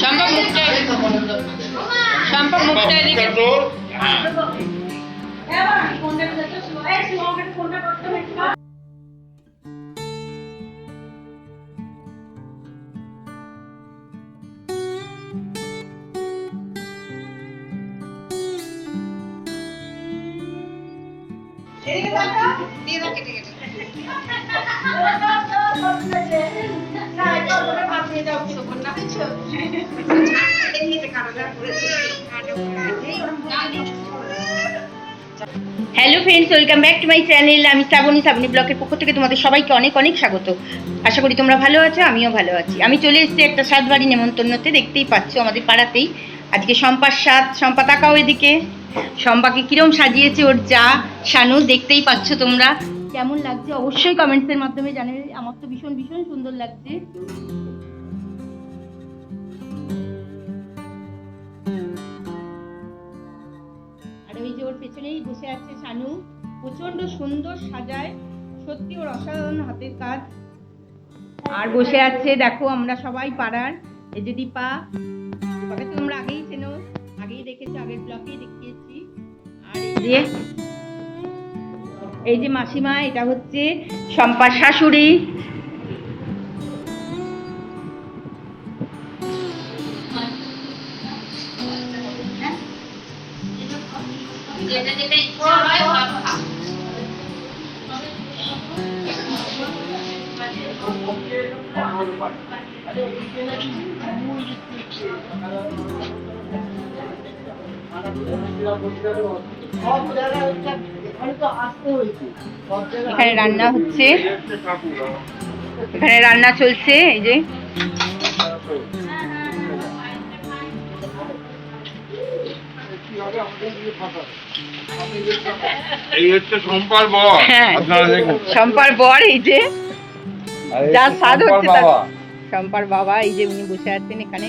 সম্ভব মুখটা সম্ভব মুখটা এদিকে hello friends welcome back to my channel আমি শ্রাবণী শ্রাবণী ব্লকের পক্ষ থেকে তোমাদের সবাইকে অনেক অনেক স্বাগত। আশা করি তোমরা ভালো আছো, আমিও ভালো আছি। আমি চলে এসেছি একটা সাত বাড়ি নেমন্তন্নতে, দেখতেই পাচ্ছ আমাদের পাড়াতেই। আজকে সম্পার সাত সম্পা তাকাও এদিকে। সম্পাকে কিরম সাজিয়েছে ওর যা, শানু, দেখতেই পাচ্ছ তোমরা। কেমন লাগছে অবশ্যই কমেন্টসের মাধ্যমে জানাবে। আমার তো ভীষণ ভীষণ সুন্দর লাগছে। আর ওই যে ওর পেছনেই বসে আছে শানু। প্রচণ্ড সুন্দর সাজায়। সত্যি ওর অসাধারণ হাতের কাজ। আর বসে আছে, দেখো, আমরা সবাই পাড়ার। এই যে দীপা দীপাকে তোমরা আগেই চেনো। আগের দেখিয়েছি। আর এই যে এই যে মাসিমা এটা হচ্ছে শম্পার শাশুড়ি। এখানে রান্না হচ্ছে। এখানে রান্না চলছে এই যে। এই হচ্ছে সম্পার বর। হ্যাঁ আপনারা দেখুন। শম্পার বর এই যে। যা স্বাদ হচ্ছে তার। বাবা। শম্পার বাবা এই যে উনি বসে আছেন এখানে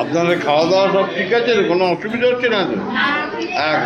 আপনাদের খাওয়া দাওয়া সব ঠিক আছে? কোনো অসুবিধা হচ্ছে না তো? হ্যাঁ।